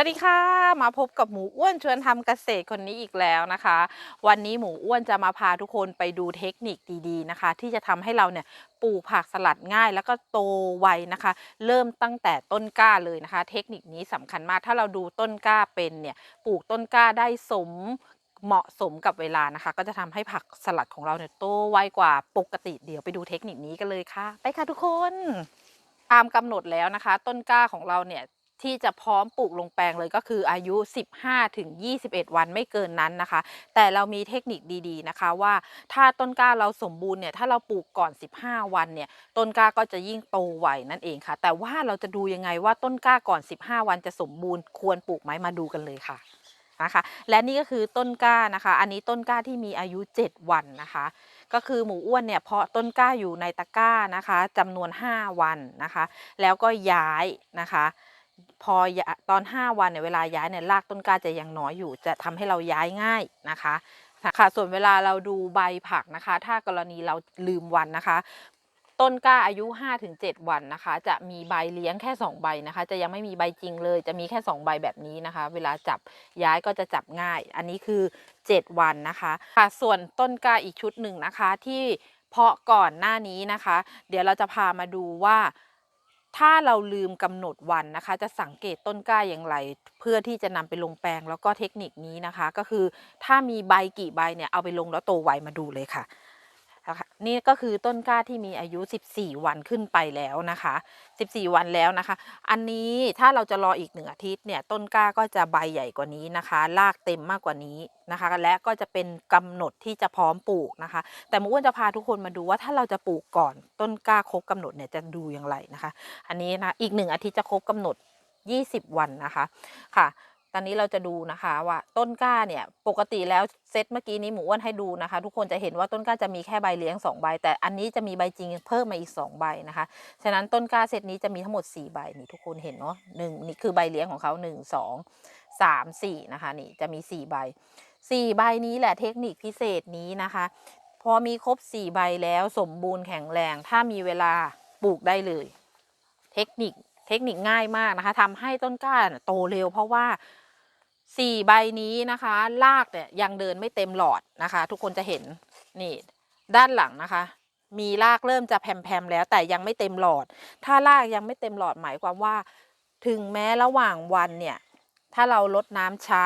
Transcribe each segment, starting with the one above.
วัสดีค่ะ มาพบกับหมูอ้วนชวนทำเกษตรคนนี้อีกแล้วนะคะ วันนี้หมูอ้วนจะมาพาทุกคนไปดูเทคนิคดีๆนะคะ ที่จะทำให้เราเนี่ยปลูกผักสลัดง่ายแล้วก็โตไวนะคะ เริ่มตั้งแต่ต้นกล้าเลยนะคะ เทคนิคนี้สำคัญมากถ้าเราดูต้นกล้าเป็นเนี่ยปลูกต้นกล้าได้สมเหมาะสมกับเวลานะคะ ก็จะทำให้ผักสลัดของเราเนี่ยโตไวกว่าปกติเดี๋ยวไปดูเทคนิคนี้กันเลยค่ะ ไปค่ะทุกคนตามกำหนดแล้วนะคะ ต้นกล้าของเราเนี่ย ที่จะพร้อมปลูกลงแปลงเลยก็คืออายุ 15ถึง21 วันไม่เกินนั้นนะคะ แต่เรามีเทคนิคดีๆนะคะว่าถ้าต้นกล้าเราสมบูรณ์เนี่ยถ้าเราปลูกก่อน 15 วันเนี่ยต้นกล้าก็จะยิ่งโตไวนั่นเองค่ะ แต่ว่าเราจะดูยังไงว่าต้นกล้าก่อน 15 วันจะสมบูรณ์ควรปลูกไหมมาดูกันเลยค่ะนะคะและนี่ก็คือต้นกล้านะคะ อันนี้ต้นกล้าที่มีอายุ 7 วันนะคะ ก็คือหมูอ้วนเนี่ยเพาะต้นกล้าอยู่ในตะกร้านะคะจำนวน 5 วันนะคะ แล้วก็ย้ายนะคะ พอตอน 5 วันเนี่ยเวลาย้ายเนี่ยรากต้นกล้าจะยังน้อยอยู่ จะทำให้เราย้ายง่ายนะคะค่ะส่วนเวลาเราดูใบผักนะคะ ถ้ากรณีเราลืมวันนะคะ ต้นกล้าอายุ 5-7 วันนะคะ จะมีใบเลี้ยงแค่ 2 ใบนะคะ จะยังไม่มีใบจริงเลย จะมีแค่ 2 ใบแบบนี้นะคะ เวลาจับย้ายก็จะจับง่าย อันนี้คือ 7 วันนะคะค่ะส่วนต้นกล้าอีกชุดหนึ่งนะคะที่เพาะก่อนหน้านี้นะคะ เดี๋ยวเราจะพามาดูว่า ถ้าเราลืมกำหนดวันนะคะ จะสังเกตต้นกล้าอย่างไร เพื่อที่จะนำไปลงแปลงแล้วก็เทคนิคนี้นะคะ ก็คือถ้ามีใบกี่ใบเนี่ยเอาไปลงแล้วโตไวมาดูเลยค่ะ นะคะนี่ก็คือต้นกล้าที่มีอายุ 14 วันขึ้นไปแล้วนะคะ 14 วันแล้วนะคะ อันนี้ถ้าเราจะรออีกหนึ่งอาทิตย์เนี่ยต้นกล้าก็จะใบใหญ่กว่านี้นะคะรากเต็มมากกว่านี้นะคะ และก็จะเป็นกำหนดที่จะพร้อมปลูกนะคะ แต่มูอ้วนจะพาทุกคนมาดูว่าถ้าเราจะปลูกก่อนต้นกล้าครบกำหนดเนี่ยจะดูอย่างไรนะคะ อันนี้นะอีกหนึ่งอาทิตย์จะครบกำหนด 20 วันนะคะค่ะ ตอนนี้เราจะดูนะคะว่าต้นกล้าเนี่ยปกติแล้วเซตเมื่อกี้นี้หมูอ้วนให้ดูนะคะ ทุกคนจะเห็นว่าต้นกล้าจะมีแค่ใบเลี้ยง2ใบแต่อันนี้จะมีใบจริงเพิ่มมาอีก 2 ใบนะคะฉะนั้นต้นกล้าเซตนี้จะมีทั้งหมด 4 ใบนี่ทุกคนเห็นเนาะหนึ่งนี่คือใบเลี้ยงของเขา1 2 3 4นะคะนี่จะมี 4 ใบ 4 ใบนี้แหละเทคนิคพิเศษนี้นะคะ พอมีครบ 4 ใบแล้วสมบูรณ์แข็งแรง ถ้ามีเวลาปลูกได้เลย เทคนิค เทคนิคง่ายมากนะคะทำให้ต้นกล้าโตเร็ว เพราะว่าสี่ใบนี้นะคะรากเนี่ยยังเดินไม่เต็มหลอดนะคะ ทุกคนจะเห็นนี่ด้านหลังนะคะ มีรากเริ่มจะแผ่มๆแล้วแต่ยังไม่เต็มหลอด ถ้ารากยังไม่เต็มหลอดหมายความว่า ถึงแม้ระหว่างวันเนี่ย ถ้าเราลดน้ำช้า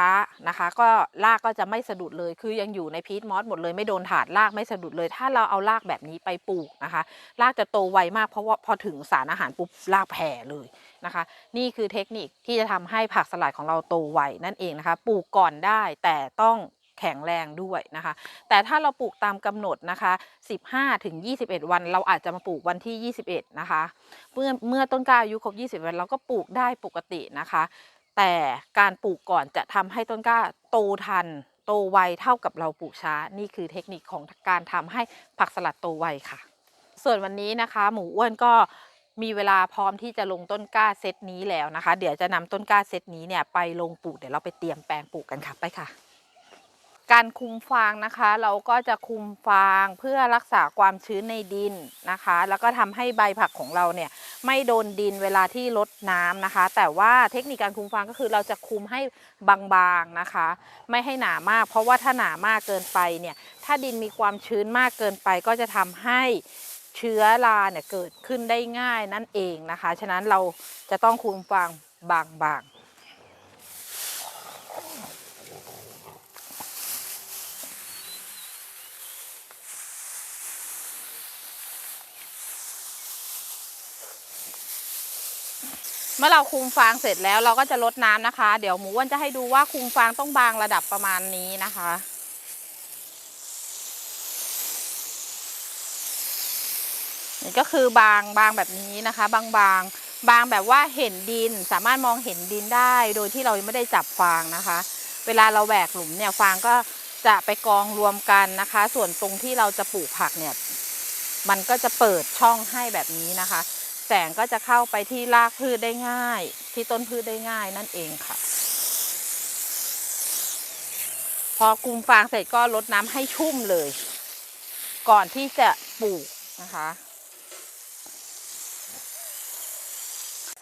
นะคะ ก็รากก็จะไม่สะดุดเลย คือยังอยู่ในพีทมอสหมดเลยไม่โดนถาดรากไม่สะดุดเลย ถ้าเราเอารากแบบนี้ไปปลูกนะคะรากจะโตไวมากเพราะว่าพอถึงสารอาหารปุ๊บรากแผ่เลยนะคะ นี่คือเทคนิคที่จะทำให้ผักสลัดของเราโตไวนั่นเองนะคะ ปลูกก่อนได้แต่ต้องแข็งแรงด้วยนะคะ แต่ถ้าเราปลูกตามกำหนดนะคะ 15 ถึง 21 วัน เราอาจจะมาปลูกวันที่ 21 นะคะ เมื่อเมื่อต้นกล้าอายุครบ 20 วันเราก็ปลูกได้ปกตินะคะ แต่การปลูกก่อนจะทำให้ต้นกล้าโตทัน โตไวเท่ากับเราปลูกช้า นี่คือเทคนิคของการทำให้ผักสลัดโตไวค่ะ ส่วนวันนี้นะคะ หมูอ้วนก็มีเวลาพร้อมที่จะลงต้นกล้าเซตนี้แล้วนะคะ เดี๋ยวจะนำต้นกล้าเซตนี้เนี่ยไปลงปลูกเดี๋ยวเราไปเตรียมแปลงปลูกกันค่ะไปค่ะ การคุมฟางนะคะ เราก็จะคุมฟางเพื่อรักษาความชื้นในดินนะคะ แล้วก็ทำให้ใบผักของเราเนี่ยไม่โดนดินเวลาที่ลดน้ำนะคะ แต่ว่าเทคนิคการคุมฟางก็คือเราจะคุมให้บางๆนะคะ ไม่ให้หนามาก เพราะว่าถ้าหนามากเกินไปเนี่ยถ้าดินมีความชื้นมากเกินไป ก็จะทำให้เชื้อราเนี่ยเกิดขึ้นได้ง่ายนั่นเองนะคะ ฉะนั้นเราจะต้องคุมฟางบางๆ มื่อเราคุมฟางเสร็จแล้วเราก็จะลดน้ำนะคะ เดี๋ยวหมูอ้วนจะให้ดูว่าคุมฟางต้องบางระดับประมาณนี้นะคะ นี่ก็คือบางบางแบบนี้นะคะ บางบางบางแบบว่าเห็นดินสามารถมองเห็นดินได้ โดยที่เราไม่ได้จับฟางนะคะ เวลาเราแหวกหลุมเนี่ยฟางก็จะไปกองรวมกันนะคะ ส่วนตรงที่เราจะปลูกผักเนี่ย มันก็จะเปิดช่องให้แบบนี้นะคะ แสงก็จะเข้าไปที่รากพืชได้ง่าย ที่ต้นพืชได้ง่ายนั่นเองค่ะ พอกุมฟางเสร็จก็ลดน้ำให้ชุ่มเลย ก่อนที่จะปลูกนะคะ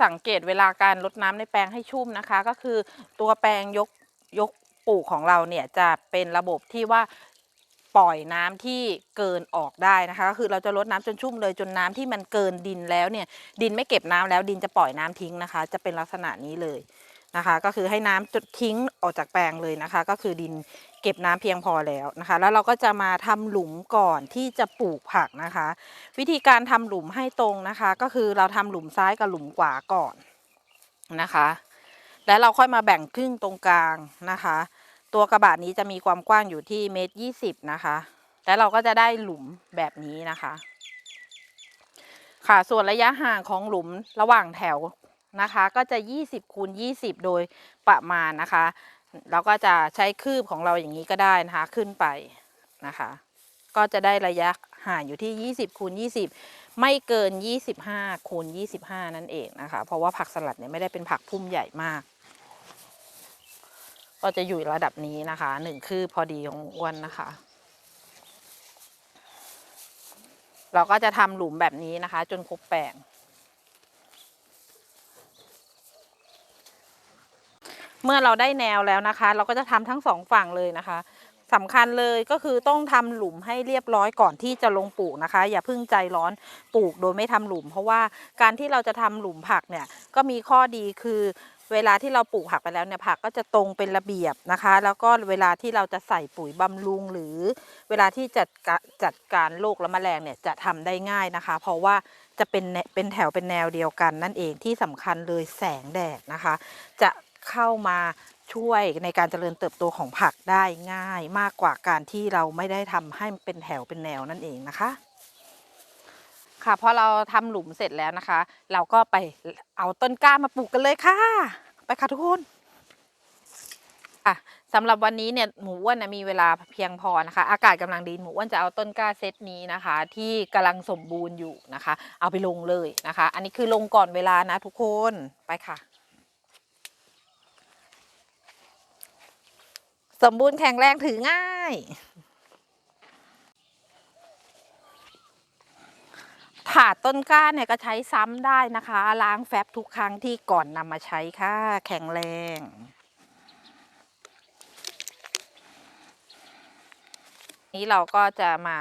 สังเกตเวลาการรดน้ำในแปลงให้ชุ่มนะคะ ก็คือตัวแปลงยกยกปลูกของเราเนี่ยจะเป็นระบบที่ว่า ปล่อยน้ำที่เกินออกได้นะคะก็คือเราจะรดน้ำจนชุ่มเลยจนน้ำที่มันเกินดินแล้วเนี่ยดินไม่เก็บน้ำแล้วดินจะปล่อยน้ำทิ้งนะคะ จะเป็นลักษณะนี้เลยนะคะ ก็คือให้น้ำจุดทิ้งออกจากแปลงเลยนะคะ ก็คือดินเก็บน้ำเพียงพอแล้วนะคะ แล้วเราก็จะมาทำหลุมก่อนที่จะปลูกผักนะคะ วิธีการทำหลุมให้ตรงนะคะ ก็คือเราทำหลุมซ้ายกับหลุมขวาก่อนนะคะ แล้วเราค่อยมาแบ่งครึ่งตรงกลางนะคะ ตัวกระบะนี้จะมีความกว้างอยู่ที่เมตรยี่สิบนะคะ แล้วเราก็จะได้หลุมแบบนี้นะคะ ค่ะส่วนระยะห่างของหลุมระหว่างแถวนะคะ ก็จะ 20คูณ20 โดยประมาณนะคะ เราก็จะใช้คืบของเราอย่างนี้ก็ได้นะคะขึ้นไปนะคะ ก็จะได้ระยะห่างอยู่ที่ 20คูณ20 ไม่เกิน 25คูณ25 นั่นเองนะคะ เพราะว่าผักสลัดเนี่ยไม่ได้เป็นผักพุ่มใหญ่มาก ก็จะอยู่ระดับนี้นะคะหนึ่งคืบพอดีของอ้วนนะคะ เราก็จะทำหลุมแบบนี้นะคะ จนครบแปลงเมื่อเราได้แนวแล้วนะคะ เราก็จะทำทั้งสองฝั่งเลยนะคะสำคัญเลยก็คือต้องทำหลุมให้เรียบร้อยก่อนที่จะลงปลูกนะคะ อย่าเพิ่งใจร้อนปลูกโดยไม่ทำหลุม เพราะว่าการที่เราจะทำหลุมผักเนี่ยก็มีข้อดีคือ เวลาที่เราปลูกผักไปแล้วเนี่ยผักก็จะตรงเป็นระเบียบนะคะ แล้วก็เวลาที่เราจะใส่ปุ๋ยบำรุงหรือ เวลาที่จัดกะจัดการโรคและแมลงเนี่ยจะทำได้ง่ายนะคะ เพราะว่าจะเป็นแนเป็นแถวเป็นแนวเดียวกัน นั่นเองที่สำคัญเลยแสงแดดนะคะ จะเข้ามาช่วยในการเจริญเติบโตของผักได้ง่าย มากกว่าการที่เราไม่ได้ทำให้เป็นแถวเป็นแนวนั่นเองนะคะ ค่ะพอเราทำหลุมเสร็จแล้วนะคะ เราก็ไปเอาต้นกล้ามาปลูกกันเลยค่ะ ไปค่ะทุกคนอะสำหรับวันนี้เนี่ยหมูอ้วนนะมีเวลาเพียงพอนะคะ อากาศกำลังดีหมูอ้วนจะเอาต้นกล้าเซตนี้นะคะ ที่กำลังสมบูรณ์อยู่นะคะ เอาไปลงเลยนะคะ อันนี้คือลงก่อนเวลานะทุกคนไปค่ะ สมบูรณ์แข็งแรงถือง่าย ถาต้นกล้าเนี่ยก็ใช้ซ้ำได้นะคะ ล้างแฟบทุกครั้งที่ก่อนนำมาใช้ค่ะ แข็งแรงนี้เราก็จะมา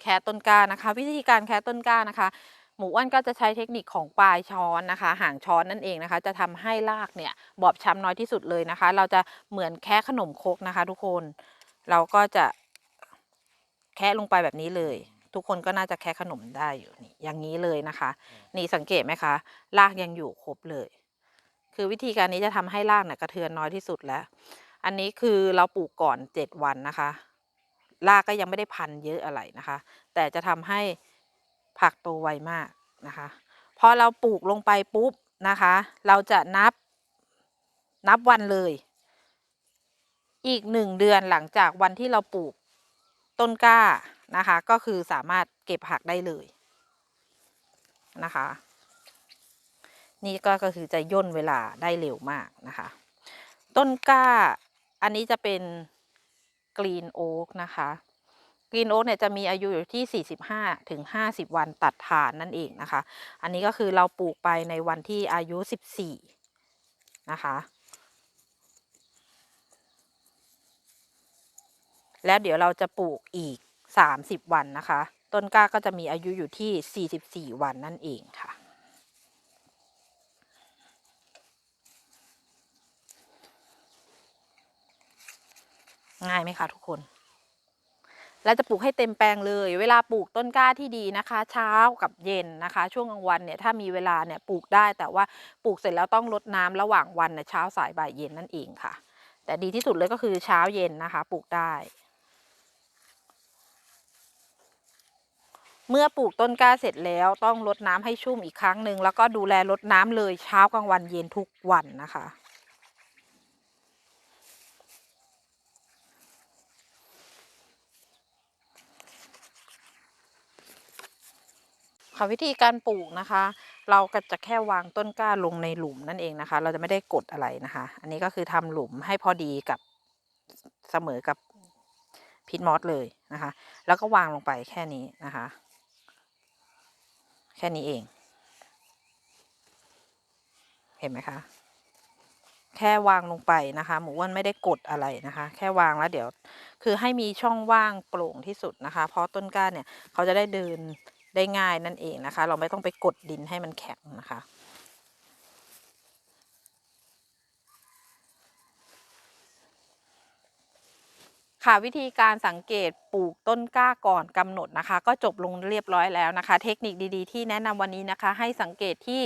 แคะต้นกล้านะคะ วิธีการแคะต้นกล้านะคะ หมูอ้วนก็จะใช้เทคนิคของปลายช้อนนะคะ ห่างช้อนนั่นเองนะคะ จะทำให้รากเนี่ยบอบช้ำน้อยที่สุดเลยนะคะ เราจะเหมือนแคะขนมครกนะคะ ทุกคน เราก็จะแคะลงไปแบบนี้เลย ทุกคนก็น่าจะแคะขนมได้อยู่นี่อย่างนี้เลยนะคะ นี่สังเกตไหมคะรากยังอยู่ครบเลย คือวิธีการนี้จะทำให้รากเนี่ยกระเทือนน้อยที่สุดแล้ว อันนี้คือเราปลูกก่อนเจ็ดวันนะคะรากก็ยังไม่ได้พันเยอะอะไรนะคะ แต่จะทำให้ผักโตไวมากนะคะพอเราปลูกลงไปปุ๊บนะคะ เราจะนับนับวันเลย อีกหนึ่งเดือนหลังจากวันที่เราปลูกต้นกล้า นะคะ ก็คือสามารถเก็บผักได้เลยนะคะ นี่ก็ก็คือจะย่นเวลาได้เร็วมากนะคะ ต้นกล้าอันนี้จะเป็นกรีนโอ๊กนะคะกรีนโอ๊กเนี่ยจะมีอายุอยู่ที่ 45ถึง50 วันตัดฐานนั่นเองนะคะ อันนี้ก็คือเราปลูกไปในวันที่อายุ 14 นะคะ แล้วเดี๋ยวเราจะปลูกอีก 30 วันนะคะ ต้นกล้าก็จะมีอายุอยู่ที่ 44 วันนั่นเองค่ะ ง่ายไหมคะทุกคนเราจะปลูกให้เต็มแปลงเลย เวลาปลูกต้นกล้าที่ดีนะคะ เช้ากับเย็นนะคะ ช่วงกลางวันเนี่ยถ้ามีเวลาเนี่ยปลูกได้ แต่ว่าปลูกเสร็จแล้วต้องรดน้ำระหว่างวันเนี่ยเช้าสายบ่ายเย็นนั่นเองค่ะ แต่ดีที่สุดเลยก็คือเช้าเย็นนะคะ ปลูกได้ เมื่อปลูกต้นกล้าเสร็จแล้วต้องรดน้ำให้ชุ่มอีกครั้งหนึ่งแล้วก็ดูแลรดน้ำเลยเช้ากลางวันเย็นทุกวันนะคะค่ะวิธีการปลูกนะคะ เราก็จะแค่วางต้นกล้าลงในหลุมนั่นเองนะคะ เราจะไม่ได้กดอะไรนะคะ อันนี้ก็คือทำหลุมให้พอดีกับเสมอกับพิทมอสเลยนะคะ แล้วก็วางลงไปแค่นี้นะคะ แค่นี้เอง เห็นไหมคะ แค่วางลงไปนะคะ หมูอ้วนไม่ได้กดอะไรนะคะ แค่วางแล้วเดี๋ยว คือให้มีช่องว่างโปร่งที่สุดนะคะ เพราะต้นกล้าเนี่ยเขาจะได้เดินได้ง่ายนั่นเองนะคะ เราไม่ต้องไปกดดินให้มันแข็งนะคะ ค่ะวิธีการสังเกตปลูกต้นกล้าก่อนกำหนดนะคะ ก็จบลงเรียบร้อยแล้วนะคะ เทคนิคดีๆ ที่แนะนำวันนี้นะคะ ให้สังเกตที่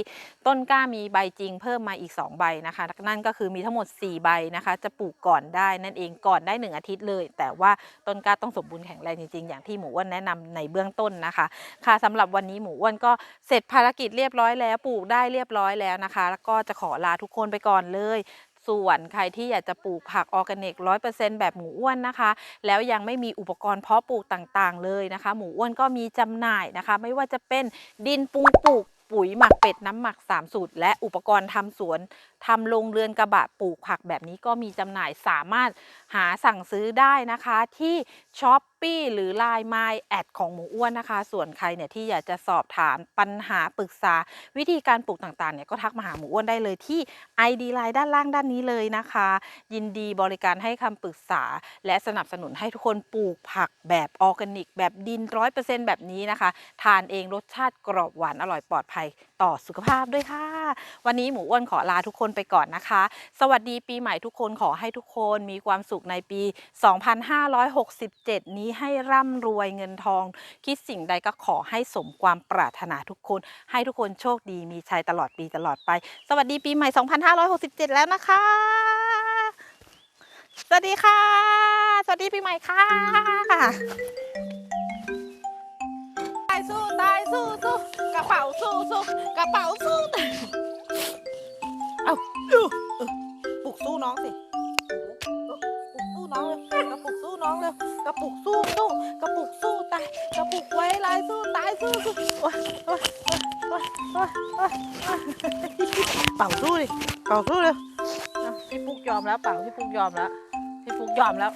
ต้นกล้ามีใบจริงเพิ่มมาอีก 2 ใบนะคะ นั่นก็คือมีทั้งหมด 4 ใบนะคะ จะปลูกก่อนได้นั่นเองก่อนได้ 1 อาทิตย์เลย แต่ว่าต้นกล้าต้องสมบูรณ์แข็งแรงจริงๆ อย่างที่หมูอ้วนแนะนำในเบื้องต้นนะคะ ค่ะสำหรับวันนี้หมูอ้วนก็เสร็จภารกิจเรียบร้อยแล้วปลูกได้เรียบร้อยแล้วนะคะ แล้วก็จะขอลาทุกคนไปก่อนเลย ส่วนใครที่อยากจะปลูกผักออร์แกนิกร้อยเปอร์เซ็นต์แบบหมูอ้วนนะคะ แล้วยังไม่มีอุปกรณ์เพาะปลูกต่างๆ เลยนะคะ หมูอ้วนก็มีจำหน่ายนะคะ ไม่ว่าจะเป็นดินปรุงปลูกปุ๋ยหมักเป็ดน้ำหมัก 3 สูตร และอุปกรณ์ทำสวน ทำโรงเรือนกระบะปลูกผักแบบนี้ก็มีจำหน่ายสามารถหาสั่งซื้อได้นะคะที่ช้อปปีหรือ Line ไมแอดของหมูอ้วนนะคะ ส่วนใครเนี่ยที่อยากจะสอบถามปัญหาปรึกษา วิธีการปลูกต่างๆเนี่ยก็ทักมาหาหมูอ้วนได้เลยที่ ID Line ด้านล่างด้านนี้เลยนะคะ ยินดีบริการให้คำปรึกษา และสนับสนุนให้ทุกคนปลูกผักแบบออร์แกนิก แบบดินร้อยเปอร์เซ็นต์แบบนี้นะคะ ทานเองรสชาติกรอบหวานอร่อยปลอดภัยต่อสุขภาพด้วยค่ะ วันนี้หมูอ้วนขอลาทุกคนไปก่อนนะคะ สวัสดีปีใหม่ทุกคนขอให้ทุกคนมีความสุขในปี 2567 นี้ให้ร่ำรวยเงินทอง คิดสิ่งใดก็ขอให้สมความปรารถนาทุกคน ให้ทุกคนโชคดีมีชัยตลอดปีตลอดไป สวัสดีปีใหม่ 2567 แล้วนะคะ สวัสดีค่ะ สวัสดีปีใหม่ค่ะตายสู้ตายสู้สู้กระเป๋าสู้สู้กระเป๋าสู้ ดูปลุกสู้น้องสิปลุกสู้น้องเลยกระปุกสู้น้องเลยกระปุกสู้สู้กระปุกสู้ตายกระปุกไว้ลายสู้ตายสู้สู้เป่าสู้ดิเป่าสู้เลยพี่ปุกยอมแล้วเป่าพี่ปุกยอมแล้วพี่ปุกยอมแล้ว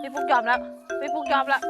พี่ปุกยอมแล้วพี่ปุกยอมแล้ว